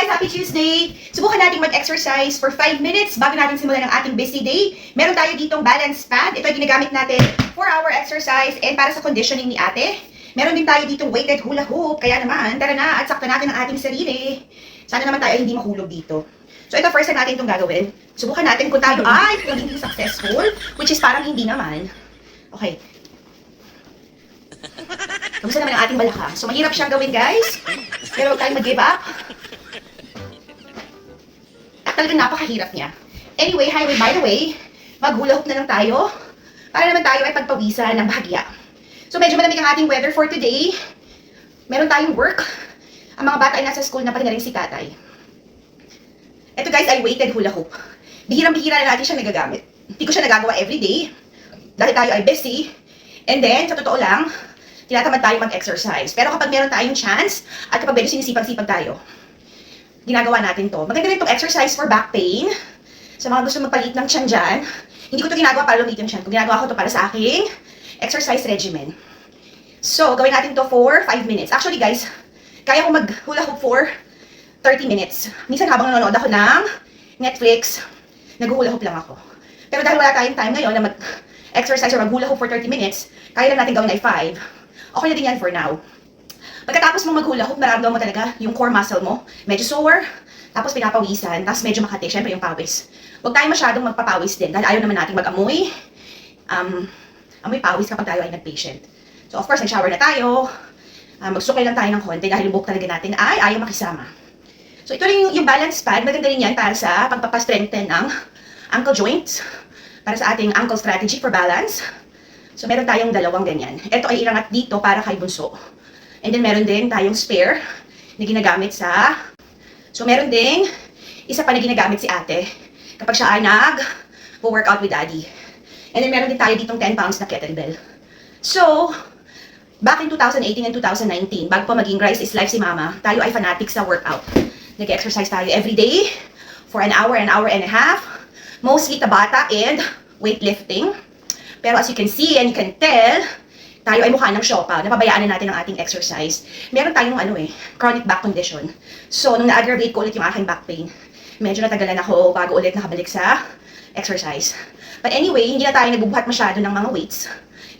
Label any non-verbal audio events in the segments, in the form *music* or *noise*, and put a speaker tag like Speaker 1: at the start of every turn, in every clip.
Speaker 1: guys, happy Tuesday! Subukan natin mag-exercise for 5 minutes bago natin simulan ang ating busy day. Meron tayo ditong balance pad. Ito ay ginagamit natin for our exercise and para sa conditioning ni ate. Meron din tayo ditong weighted hula hoop. Kaya naman, tara na at sakta natin ang ating sarili. Sana naman tayo ay hindi mahulog dito. So ito first time natin itong gagawin. Subukan natin kung tayo *laughs* ay magiging successful, which is parang hindi naman. Okay. Kamusta naman ang ating balakang? So mahirap siyang gawin guys. Pero huwag tayong mag-give up. At talagang napakahirap niya. Anyway, highway, by the way, maghula na lang tayo para naman tayo ay pagpawisan ng bahagya. So medyo malamig ang ating weather for today. Meron tayong work. Ang mga bata ay nasa school na pati na rin si tatay. Ito guys ay weighted hula hoop. Bihirang-bihira na natin siya nagagamit. Hindi ko siya nagagawa everyday. Dahil tayo ay busy. And then, sa totoo lang, tinatamad tayo mag-exercise. Pero kapag meron tayong chance, at kapag medyo sinisipag-sipag tayo, ginagawa natin to. Maganda rin itong exercise for back pain. Sa mga gusto magpalit ng tiyan dyan, hindi ko to ginagawa para lumit yung tiyan ko. Ginagawa ko to para sa aking exercise regimen. So, gawin natin to for 5 minutes. Actually guys, kaya ko mag-hula hoop for 30 minutes. Minsan habang nanonood ako ng Netflix, nag-hula hoop lang ako. Pero dahil wala tayong time ngayon na mag-exercise or mag-hula hoop for 30 minutes, kaya lang natin gawin ay 5. Okay na din yan for now. Pagkatapos mong maghula hoop, nararamdaman mo talaga yung core muscle mo. Medyo sore, tapos pinapawisan, tapos medyo makati, syempre yung pawis. Huwag tayo masyadong magpapawis din dahil ayaw naman natin mag-amoy. Um, amoy pawis kapag tayo ay nag-patient. So of course, nag-shower na tayo. Uh, magsukay lang tayo ng konti dahil yung buhok talaga natin ay ayaw makisama. So ito rin yung, yung balance pad, maganda rin yan para sa pagpapastrengthen ng ankle joints, para sa ating ankle strategy for balance. So meron tayong dalawang ganyan. Ito ay irangat dito para kay bunso. And then meron din tayong spare na ginagamit sa... So meron ding isa pa na ginagamit si ate kapag siya ay nag-workout with daddy. And then meron din tayo ditong 10 pounds na kettlebell. So, back in 2018 and 2019, bago pa maging Rise is Life si Mama, tayo ay fanatic sa workout. Nag-exercise tayo every day for an hour, an hour and a half. Mostly tabata and weightlifting. Pero as you can see and you can tell, tayo ay mukha ng siopa, napabayaan na natin ang ating exercise. Meron tayong ano eh, chronic back condition. So, nung na-aggravate ko ulit yung aking back pain, medyo natagalan ako bago ulit nakabalik sa exercise. But anyway, hindi na tayo nagbubuhat masyado ng mga weights.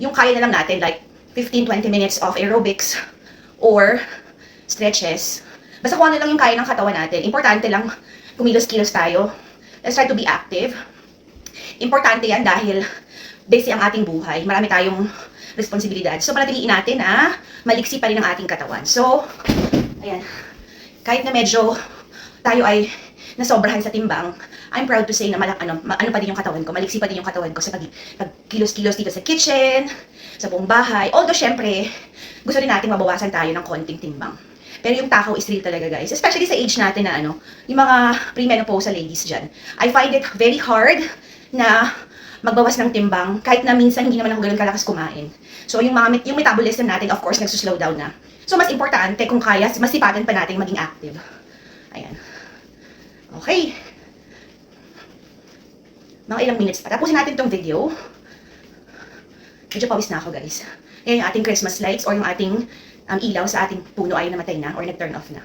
Speaker 1: Yung kaya na lang natin, like 15-20 minutes of aerobics or stretches. Basta kung ano lang yung kaya ng katawan natin. Importante lang kumilos-kilos tayo. Let's try to be active. Importante yan dahil busy ang ating buhay. Marami tayong responsibilidad. So, panatiliin natin na maliksi pa rin ang ating katawan. So, ayan. Kahit na medyo tayo ay nasobrahan sa timbang, I'm proud to say na malak ano, ma- ano pa din yung katawan ko, maliksi pa din yung katawan ko sa pag, pag kilos-kilos dito sa kitchen, sa buong bahay. Although, syempre, gusto rin natin mabawasan tayo ng konting timbang. Pero yung takaw is real talaga, guys. Especially sa age natin na ano, yung mga premenopausal ladies dyan. I find it very hard na magbawas ng timbang kahit na minsan hindi naman ako ganun kalakas kumain. So yung mga yung metabolism natin of course nagsuslow down na. So mas importante kung kaya masipatan pa natin maging active. Ayan. Okay. Mga ilang minutes pa. Tapusin natin tong video. Medyo pawis na ako guys. Ayan yung ating Christmas lights or yung ating um, ilaw sa ating puno ay namatay na or nag-turn off na.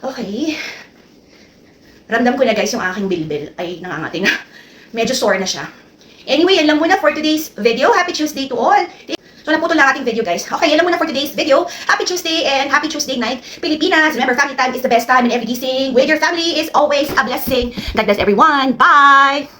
Speaker 1: Okay. Ramdam ko na guys yung aking bilbil ay nangangati na. *laughs* Medyo sore na siya. Anyway, yan lang muna for today's video. Happy Tuesday to all. So, naputol lang ating video, guys. Okay, yan lang muna for today's video. Happy Tuesday and happy Tuesday night. Pilipinas, remember, family time is the best time and every gising with your family is always a blessing. God bless everyone. Bye!